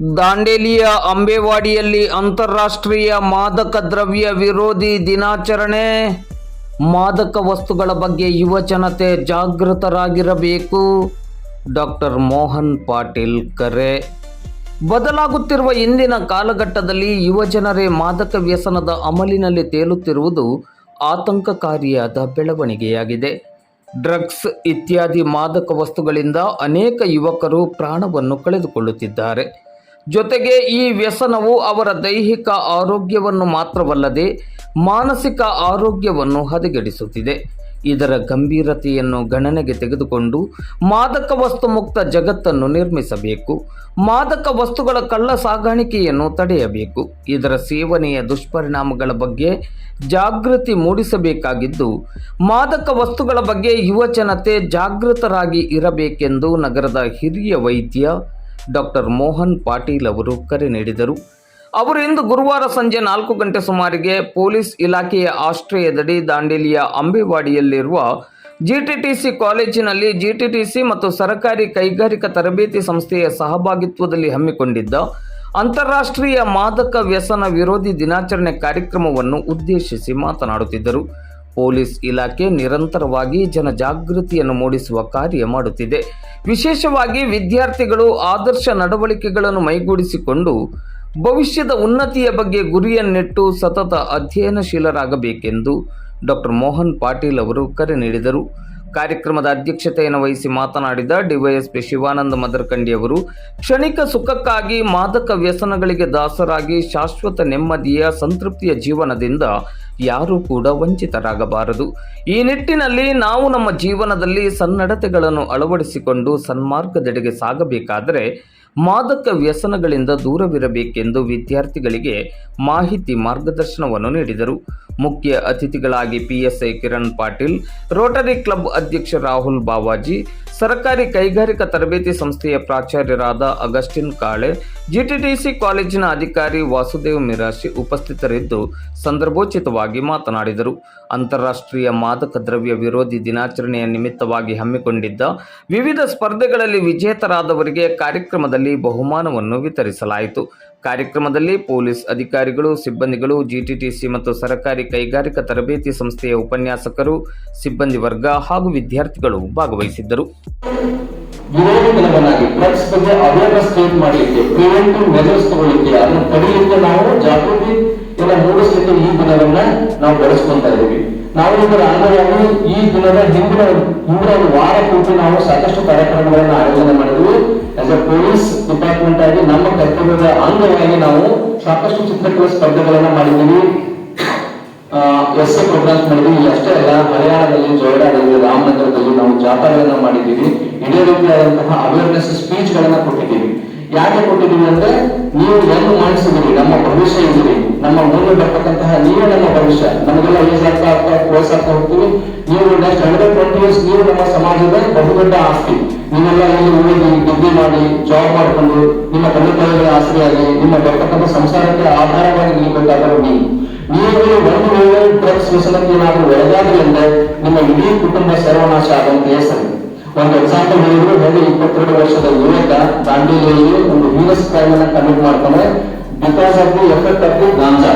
ದಾಂಡೇಲಿಯ ಅಂಬೇವಾಡಿಯಲ್ಲಿ ಅಂತಾರಾಷ್ಟ್ರೀಯ ಮಾದಕ ದ್ರವ್ಯ ವಿರೋಧಿ ದಿನಾಚರಣೆ. ಮಾದಕ ವಸ್ತುಗಳ ಬಗ್ಗೆ ಯುವ ಜನತೆ ಜಾಗೃತರಾಗಿರಬೇಕು. ಡಾಕ್ಟರ್ ಮೋಹನ್ ಪಾಟೀಲ್ ಕರೆ. ಬದಲಾಗುತ್ತಿರುವ ಇಂದಿನ ಕಾಲಘಟ್ಟದಲ್ಲಿ ಯುವ ಜನರೇ ಮಾದಕ ವ್ಯಸನದ ಅಮಲಿನಲ್ಲಿ ತೇಲುತ್ತಿರುವುದು ಆತಂಕಕಾರಿಯಾದ ಬೆಳವಣಿಗೆಯಾಗಿದೆ. ಡ್ರಗ್ಸ್ ಇತ್ಯಾದಿ ಮಾದಕ ವಸ್ತುಗಳಿಂದ ಅನೇಕ ಯುವಕರು ಪ್ರಾಣವನ್ನು ಕಳೆದುಕೊಳ್ಳುತ್ತಿದ್ದಾರೆ. ಜೊತೆಗೆ ಈ ವ್ಯಸನವು ಅವರ ದೈಹಿಕ ಆರೋಗ್ಯವನ್ನು ಮಾತ್ರವಲ್ಲದೆ ಮಾನಸಿಕ ಆರೋಗ್ಯವನ್ನು ಹದಗೆಡಿಸುತ್ತಿದೆ. ಇದರ ಗಂಭೀರತೆಯನ್ನು ಗಣನೆಗೆ ತೆಗೆದುಕೊಂಡು ಮಾದಕ ವಸ್ತು ಮುಕ್ತ ಜಗತ್ತನ್ನು ನಿರ್ಮಿಸಬೇಕು. ಮಾದಕ ವಸ್ತುಗಳ ಕಳ್ಳ ಸಾಗಾಣಿಕೆಯನ್ನು ತಡೆಯಬೇಕು. ಇದರ ಸೇವನೆಯ ದುಷ್ಪರಿಣಾಮಗಳ ಬಗ್ಗೆ ಜಾಗೃತಿ ಮೂಡಿಸಬೇಕಾಗಿದ್ದು, ಮಾದಕ ವಸ್ತುಗಳ ಬಗ್ಗೆ ಯುವ ಜನತೆ ಜಾಗೃತರಾಗಿ ಇರಬೇಕೆಂದು ನಗರದ ಹಿರಿಯ ವೈದ್ಯ ಡಾಕ್ಟರ್ ಮೋಹನ್ ಪಾಟೀಲ್ ಅವರು ಕರೆ ನೀಡಿದರು. ಅವರು ಇಂದು ಗುರುವಾರ ಸಂಜೆ ನಾಲ್ಕು ಗಂಟೆ ಸುಮಾರಿಗೆ ಪೊಲೀಸ್ ಇಲಾಖೆಯ ಆಶ್ರಯದಡಿ ದಾಂಡೇಲಿಯ ಅಂಬಿವಾಡಿಯಲ್ಲಿರುವ ಜಿಟಿಟಿಸಿ ಕಾಲೇಜಿನಲ್ಲಿ ಜಿಟಿಟಿಸಿ ಮತ್ತು ಸರ್ಕಾರಿ ಕೈಗಾರಿಕಾ ತರಬೇತಿ ಸಂಸ್ಥೆಯ ಸಹಭಾಗಿತ್ವದಲ್ಲಿ ಹಮ್ಮಿಕೊಂಡಿದ್ದ ಅಂತಾರಾಷ್ಟ್ರೀಯ ಮಾದಕ ವ್ಯಸನ ವಿರೋಧಿ ದಿನಾಚರಣೆ ಕಾರ್ಯಕ್ರಮವನ್ನು ಉದ್ದೇಶಿಸಿ ಮಾತನಾಡುತ್ತಿದ್ದರು. ಪೊಲೀಸ್ ಇಲಾಖೆ ನಿರಂತರವಾಗಿ ಜನಜಾಗೃತಿಯನ್ನು ಮೂಡಿಸುವ ಕಾರ್ಯ ಮಾಡುತ್ತಿದೆ. ವಿಶೇಷವಾಗಿ ವಿದ್ಯಾರ್ಥಿಗಳು ಆದರ್ಶ ನಡವಳಿಕೆಗಳನ್ನು ಮೈಗೂಡಿಸಿಕೊಂಡು ಭವಿಷ್ಯದ ಉನ್ನತಿಯ ಬಗ್ಗೆ ಗುರಿಯನ್ನಿಟ್ಟು ಸತತ ಅಧ್ಯಯನಶೀಲರಾಗಬೇಕೆಂದು ಡಾಕ್ಟರ್ ಮೋಹನ್ ಪಾಟೀಲ್ ಅವರು ಕರೆ ನೀಡಿದರು. ಕಾರ್ಯಕ್ರಮದ ಅಧ್ಯಕ್ಷತೆಯನ್ನು ವಹಿಸಿ ಮಾತನಾಡಿದ ಡಿವೈಎಸ್ಪಿ ಶಿವಾನಂದ ಮದರ್ಕಂಡಿ ಅವರು, ಕ್ಷಣಿಕ ಸುಖಕ್ಕಾಗಿ ಮಾದಕ ವ್ಯಸನಗಳಿಗೆ ದಾಸರಾಗಿ ಶಾಶ್ವತ ನೆಮ್ಮದಿಯ ಸಂತೃಪ್ತಿಯ ಜೀವನದಿಂದ ಯಾರೂ ಕೂಡ ವಂಚಿತರಾಗಬಾರದು. ಈ ನಿಟ್ಟಿನಲ್ಲಿ ನಾವು ನಮ್ಮ ಜೀವನದಲ್ಲಿ ಸನ್ನಡತೆಗಳನ್ನು ಅಳವಡಿಸಿಕೊಂಡು ಸನ್ಮಾರ್ಗದೆಡೆಗೆ ಸಾಗಬೇಕಾದರೆ ಮಾದಕ ವ್ಯಸನಗಳಿಂದ ದೂರವಿರಬೇಕೆಂದು ವಿದ್ಯಾರ್ಥಿಗಳಿಗೆ ಮಾಹಿತಿ ಮಾರ್ಗದರ್ಶನವನ್ನು ನೀಡಿದರು. ಮುಖ್ಯ ಅತಿಥಿಗಳಾಗಿ PSI Kiran Patil, Rotary Club ಅಧ್ಯಕ್ಷ ರಾಹುಲ್ ಬಾವಾಜಿ, ಸರ್ಕಾರಿ ಕೈಗಾರಿಕಾ ತರಬೇತಿ ಸಂಸ್ಥೆಯ ಪ್ರಾಚಾರ್ಯರಾದ ಅಗಸ್ಟಿನ್ ಕಾಳೆ, ಜಿಟಿಟಿಸಿ ಕಾಲೇಜಿನ ಅಧಿಕಾರಿ ವಾಸುದೇವ್ ಮಿರಾಶಿ ಉಪಸ್ಥಿತರಿದ್ದು ಸಂದರ್ಭೋಚಿತವಾಗಿ ಮಾತನಾಡಿದರು. ಅಂತಾರಾಷ್ಟ್ರೀಯ ಮಾದಕ ದ್ರವ್ಯ ವಿರೋಧಿ ದಿನಾಚರಣೆಯ ನಿಮಿತ್ತವಾಗಿ ಹಮ್ಮಿಕೊಂಡಿದ್ದ ವಿವಿಧ ಸ್ಪರ್ಧೆಗಳಲ್ಲಿ ವಿಜೇತರಾದವರಿಗೆ ಕಾರ್ಯಕ್ರಮದಲ್ಲಿ ಬಹುಮಾನವನ್ನು ವಿತರಿಸಲಾಯಿತು. ಕಾರ್ಯಕ್ರಮದಲ್ಲಿ ಪೊಲೀಸ್ ಅಧಿಕಾರಿಗಳು, ಸಿಬ್ಬಂದಿಗಳು ಜಿಟಿಟಿಸಿ ಮತ್ತು ಸರ್ಕಾರಿ ಕೈಗಾರಿಕಾ ತರಬೇತಿ ಸಂಸ್ಥೆಯ ಉಪನ್ಯಾಸಕರು, ಸಿಬ್ಬಂದಿ ವರ್ಗ ಹಾಗೂ ವಿದ್ಯಾರ್ಥಿಗಳು ಭಾಗವಹಿಸಿದ್ದರು. ವಿರೋಧಿ ದಿನವನ್ನಾಗಿ ಡ್ರಗ್ಸ್ ಬಗ್ಗೆ ಅವೇರ್ನೆಸ್ ಕ್ರಿಯೇಟ್ ಮಾಡಲಿಕ್ಕೆ ಪ್ರಿವೆಂಟಿವ್ ಮೆಜರ್ಸ್ ತಗೊಳ್ಳಿಕ್ಕೆ ಅದನ್ನು ತಡೆಯಲಿಕ್ಕೆ ನಾವು ಜಾಗೃತಿ ಎಲ್ಲ ಮೂಡಿಸಲಿಕ್ಕೆ ಈ ದಿನವನ್ನ ನಾವು ಬೆಳೆಸ್ಕೊಂತ ಇದ್ದೀವಿ. ನಾವು ಇದರ ಅಂಗವಾಗಿ ಈ ದಿನದ ಹಿಂದಿನ ಹಿಂದಿನ ಒಂದು ವಾರ ನಾವು ಸಾಕಷ್ಟು ಕಾರ್ಯಕ್ರಮಗಳನ್ನು ಆಯೋಜನೆ ಮಾಡಿದ್ವಿ. ಆಸ್ ಎ ಪೊಲೀಸ್ ಡಿಪಾರ್ಟ್ಮೆಂಟ್ ಆಗಿ ನಮ್ಮ ಕರ್ತವ್ಯದ ಅಂಗವಾಗಿ ನಾವು ಸಾಕಷ್ಟು ಚಿತ್ರಕಲಾ ಸ್ಪರ್ಧೆಗಳನ್ನ ಮಾಡಿದ್ದೀವಿ. ಎಸ್ ಎ ಪ್ರೋಗ್ರಾಮ್ಸ್ ಮಾಡಿದ್ವಿ ಅಷ್ಟೇ ಅಲ್ಲ ಹರಿಯಾಣದಲ್ಲಿ ಜೋಯ್ಡಾದಲ್ಲಿ ರಾಮನಗರದಲ್ಲಿ ನಾವು ಜಾಥಾಗಳನ್ನ ಮಾಡಿದ್ದೀವಿ. ಇದೇ ರೀತಿಯಾದಂತಹ ಅವೇರ್ನೆಸ್ ಸ್ಪೀಚ್ ಗಳನ್ನ ಕೊಟ್ಟಿದ್ದೀವಿ. ಯಾಕೆ ಕೊಟ್ಟಿದ್ದೀವಿ ಅಂದ್ರೆ, ನೀವು ಏನು ಮಾಡಿಸಿದಿರಿ ನಮ್ಮ ಭವಿಷ್ಯ ಇದ್ದೀರಿ ನಮ್ಮ ಮುಂದೆ ಬರ್ತಕ್ಕಂತಹ ನೀವೇ ನಮ್ಮ ಭವಿಷ್ಯ. ನಮಗೆಲ್ಲ ಏಜ್ ಆಗ್ತಾ ಆಗ್ತಾ ವಯಸ್ಸಾಗ್ತಾ ಹೋಗ್ತೀವಿ. ನೀವು ನೆಕ್ಸ್ಟ್ ಹಂಡ್ರೆಡ್ ಟ್ವೆಂಟಿ ಇಯರ್ಸ್ ನೀವು ನಮ್ಮ ಸಮಾಜದ ಬಹುದೊಡ್ಡ ಆಸ್ತಿ. ನೀವೆಲ್ಲ ಇಲ್ಲಿ ಓದಿ ಡಿಗ್ರಿ ಮಾಡಿ ಜಾಬ್ ಮಾಡಿಕೊಂಡು, ನಿಮ್ಮ ತಂದೆ ತಾಯಿಗಳ ಆಸರೆಯಾಗಿ ನಿಮ್ಮ ಬರ್ತಕ್ಕಂಥ ಸಂಸಾರಕ್ಕೆ ಆಧಾರವಾಗಿ ನಿಲ್ಲಬೇಕಾದರೂ ನೀವು. ನೀವು ಒಂದು ವೇಳೆ ಡ್ರಗ್ಸ್ ವ್ಯಸನಕ್ಕೆ ಏನಾದರೂ ಒಳಗಾದ್ರಿ ನಿಮ್ಮ ಇಡೀ ಕುಟುಂಬ ಸರ್ವನಾಶ ಆದಂತ ಹೆಸರು ಒಂದು ಎಕ್ಸಾಂಪಲ್ ಹೇಳಿದ್ರು ಹೇಗೆ ಇಪ್ಪತ್ತೆರಡು ವರ್ಷದ ಯುವಕ ದಾಂಡೇಲಿಯಲ್ಲಿ ಒಂದು ಹೀನಸ್ ಕ್ರೈಮ್ ಅನ್ನ ಕಮಿಟ್ ಮಾಡ್ತಾನೆ. Because of the effect of the ganja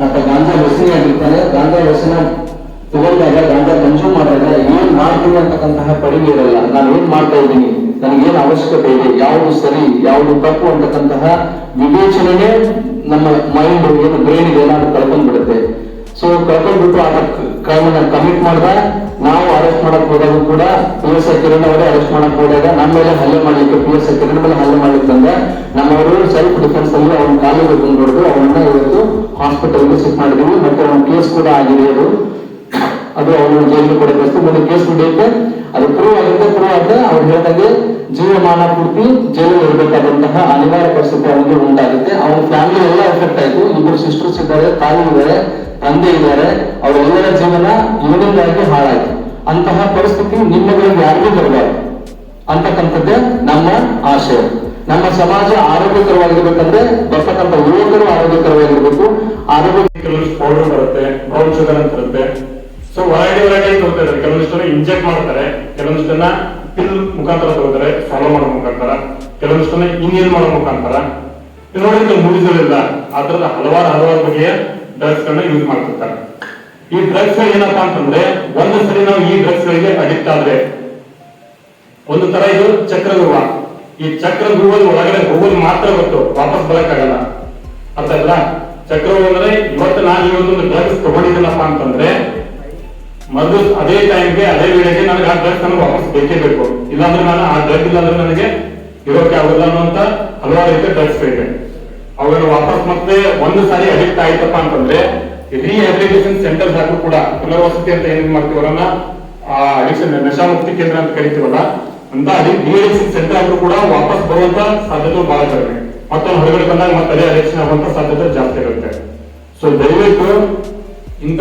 ಮತ್ತೆ ಗಾಂಜಾ ವ್ಯಸನಿ ಆಗಿರ್ತಾನೆ. ಗಾಂಜಾ ವ್ಯಸನ ತಗೊಂಡಾಗ ಗಾಂಜಾ ಕನ್ಸ್ಯೂಮ್ ಮಾಡಿದಾಗ ಏನ್ ಮಾಡ್ತೀನಿ ಅಂತಕ್ಕಂತಹ ಪಡಿಗೆ ಇರಲ್ಲ. ನಾನು ಏನ್ ಮಾಡ್ತಾ ಇದ್ದೀನಿ? ನನಗೇನು ಅವಶ್ಯಕತೆ ಇದೆ? ಯಾವುದು ಸರಿ, ಯಾವುದು ತಪ್ಪು ಅಂತಕ್ಕಂತಹ ವಿವೇಚನೆಗೆ ನಮ್ಮ ಮೈಂಡ್ ಏನು ಬ್ರೈನ್ ಇದೆ ಅದು ಕಳ್ಕೊಂಡ್ ಬಿಡುತ್ತೆ ಸೊ ಕಳ್ಕೊಂಡ್ಬಿಟ್ಟು ಆ ಕ್ರೈಮನ್ನ ಕಮಿಟ್ ಮಾಡಿದ, ನಾವು ಅರೆಸ್ಟ್ ಮಾಡಕ್ ಹೋದಾಗ ಕೂಡ ಪಿ ಎಸ್ ಐ ಕಿರಣ್ ಅವರೇ ಅರೆಸ್ಟ್ ಮಾಡಕ್ ಹೋದಾಗ ನಮ್ಮ ಮೇಲೆ ಹಲ್ಲೆ ಮಾಡ್ಲಿಕ್ಕೆ ಪಿ ಎಸ್ ಐ ಕಿರಣ್ ಮೇಲೆ ಹಲ್ಲೆ ಮಾಡ್ಲಿಕ್ಕೆ ಬಂದ ನಮ್ಮವರು ಸೆಲ್ಫ್ ಡಿಫೆನ್ಸ್ ಅಲ್ಲಿ ಅವ್ನ ಕಾಲಿಗೆ ಬಂದ್ಬಿಡ್ದು ಅವನ್ನ ಇವತ್ತು ಹಾಸ್ಪಿಟಲ್ಗೆ ಶಿಫ್ಟ್ ಮಾಡಿದೀವಿ. ಮತ್ತೆ ಅವ್ನ ಕೇಸ್ ಕೂಡ ಆಗಿದೆ ಅದು ಅವರು ಜೈಲು ಕೂಡ ಕಳಿಸ್ತು ಮುಂದೆ ಕೇಸ್ ನಡೆಯುತ್ತೆ ಅದು ಪ್ರೂವ್ ಆಗುತ್ತೆ ಪ್ರೂವ್ ಆದ್ರೆ ಅವ್ರು ಹೇಳಿದಾಗೆ ಜೀವಮಾನ ಪೂರ್ತಿ ಜೈಲು ಇರಬೇಕಾದಂತಹ ಅನಿವಾರ್ಯ ಪರಿಸ್ಥಿತಿ ಅವನಿಗೆ ಉಂಟಾಗುತ್ತೆ. ಅವನ ಫ್ಯಾಮಿಲಿ ಎಲ್ಲ ಎಫೆಕ್ಟ್ ಆಯ್ತು. ಇಬ್ಬರು ಸಿಸ್ಟರ್ಸ್ ಇದ್ದಾರೆ, ತಾಯಿ ಇದ್ದಾರೆ, ತಂದೆ ಇದ್ದಾರೆ. ಅವರೆಲ್ಲರ ಜೀವನ ಇವನಿಂದಾಗಿ ಹಾಳಾಯ್ತು. ಅಂತಹ ಪರಿಸ್ಥಿತಿ ನಿಮ್ಮಗಳಿಗೆ ಯಾರಿಗೂ ಬರಬಾರ್ದು. ಅಂತಕ್ಕಂಥದ್ದೇ ನಮ್ಮ ಆಶಯ. ನಮ್ಮ ಸಮಾಜ ಆರೋಗ್ಯಕರವಾಗಿರ್ಬೇಕಂದ್ರೆ ಬರ್ತಕ್ಕಂಥ ಯುವಕರು ಆರೋಗ್ಯಕರವಾಗಿರ್ಬೇಕು. ಆರೋಗ್ಯ ಕೆಲವಷ್ಟು ಪೌಡರ್ ಬರುತ್ತೆ ಇರುತ್ತೆ ಸೊ ವರೈಟಿ ತಗೋತಾರೆ ಕೆಲವೊಂದಿಷ್ಟು ಇಂಜೆಕ್ಟ್ ಮಾಡ್ತಾರೆ, ಕೆಲವೊಂದಿಷ್ಟನ್ನ ಪಿಲ್ ಮುಖಾಂತರ ತಗೋತಾರೆ ಫಾಲೋ ಮಾಡೋ ಮುಖಾಂತರ, ಕೆಲವೊಂದಿಷ್ಟನ್ನ ಇನ್ನೇನ್ ಮಾಡೋ ಮುಖಾಂತರ. ನೋಡಿ ಮುಗಿಸಲಿಲ್ಲ ತರದ ಹಲವಾರು ಹಲವಾರು ಬಗೆಯ ಡ್ರಗ್ಸ್ ಗಳನ್ನ ಯೂಸ್ ಮಾಡ್ತಿರ್ತಾರೆ. ಈ ಡ್ರಗ್ಸ್ ಏನಪ್ಪಾ ಅಂತಂದ್ರೆ, ಒಂದು ಸರಿ ನಾವು ಈ ಡ್ರಗ್ಸ್ ಗಳಿಗೆ ಅಡಿಕ್ಟ್ ಆದ್ರೆ, ಒಂದು ತರ ಇದು ಚಕ್ರಧ್ರುವ ಈ ಚಕ್ರವ್ಯೂಹದ ಒಳಗಡೆ ಹೋಗೋದು ಮಾತ್ರ ಗೊತ್ತು, ವಾಪಸ್ ಬರಕ್ಕಾಗಲ್ಲ. ಅರ್ಥ ಚಕ್ರವು ಅಂದ್ರೆ ಇವತ್ತು ನಾನು ಈ ಒಂದು ಡ್ರಗ್ಸ್ ತಗೊಂಡಿದ್ದೀನಪ್ಪ ಅಂತಂದ್ರೆ ಮೊದಲು ಅದೇ ಟೈಮ್ಗೆ ಅದೇ ವೇಳೆಗೆ ನನಗೆ ಆ ಡ್ರಗ್ ನನಗೆ ವಾಪಸ್ ಬೇಕೇ ಬೇಕು. ಇಲ್ಲಾಂದ್ರೆ ನಾನು ಆ ಡ್ರಗ್ ಇಲ್ಲಾಂದ್ರೆ ನನಗೆ ಇರೋಕೆ ಆಗೋಲ್ಲ ಅನ್ನುವಂತ ಹಲವಾರು ರೀತಿಯ ಡ್ರಗ್ಸ್ ಬೇಕೆ ಅವಾಗ ವಾಪಸ್ ಮತ್ತೆ ಒಂದು ಸಾರಿ ಅಡಿಕ್ಟ್ ಆಯ್ತಪ್ಪ ಅಂತಂದ್ರೆ ರಿಹ್ಯಾಬಿಲಿಟೇಷನ್ ಸೆಂಟರ್ ಹಾಕಲು ಕೂಡ, ಪುನರ್ವಸತಿ ಅಂತ ಏನ್ ಮಾಡ್ತೀವಲ್ಲ ಆ ಅಡಿಕ್ಷನ್ ನಶಾಮುಕ್ತಿ ಕೇಂದ್ರ ಅಂತ ಕರಿತೀವಲ್ಲ ಅಂತ ರಿಹ್ಯಾಬಿಲಿಟೇಷನ್ ಸೆಂಟರ್ ಆದ್ರೂ ಕೂಡ ವಾಪಸ್ ಬರುವಂತ ಸಾಧ್ಯತೆ ಬಹಳ ಕಡಿಮೆ. ಮತ್ತೊಂದು ಹೊರಗಡೆ ಬಂದಾಗ ಮತ್ತೆ ಅಡಿಕ್ಷನ್ ಆಗುವಂತ ಸಾಧ್ಯತೆ ಜಾಸ್ತಿ ಇರುತ್ತೆ. ಸೊ ದಯವಿಟ್ಟು ಇಂಥ